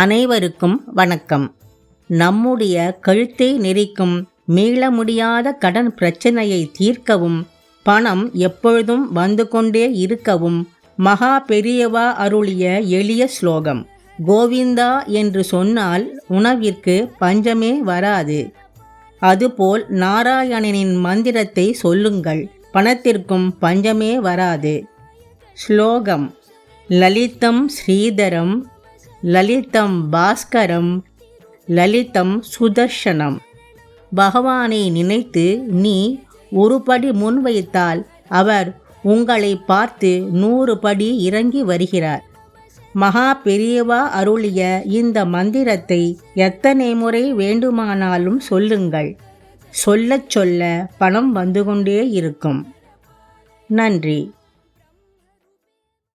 அனைவருக்கும் வணக்கம். நம்முடைய கழுத்தை நெரிக்கும் மீள முடியாத கடன் பிரச்சனையை தீர்க்கவும் பணம் எப்பொழுதும் வந்து கொண்டே இருக்கவும் மகா பெரியவா அருளிய எளிய ஸ்லோகம். கோவிந்தா என்று சொன்னால் உணவிற்கு பஞ்சமே வராது. அதுபோல் நாராயணனின் மந்திரத்தை சொல்லுங்கள் பணத்திற்கும் பஞ்சமே வராது. ஸ்லோகம். லலிதம் ஸ்ரீதரம் லலிதம் பாஸ்கரம் லலிதம் சுதர்ஷனம். பகவானை நினைத்து நீ ஒரு படி முன்வைத்தால் அவர் உங்களை பார்த்து நூறு படி இறங்கி வருகிறார். மகா பெரியவா அருளிய இந்த மந்திரத்தை எத்தனை முறை வேண்டுமானாலும் சொல்லுங்கள். சொல்லச் சொல்ல பணம் வந்து கொண்டே இருக்கும். நன்றி.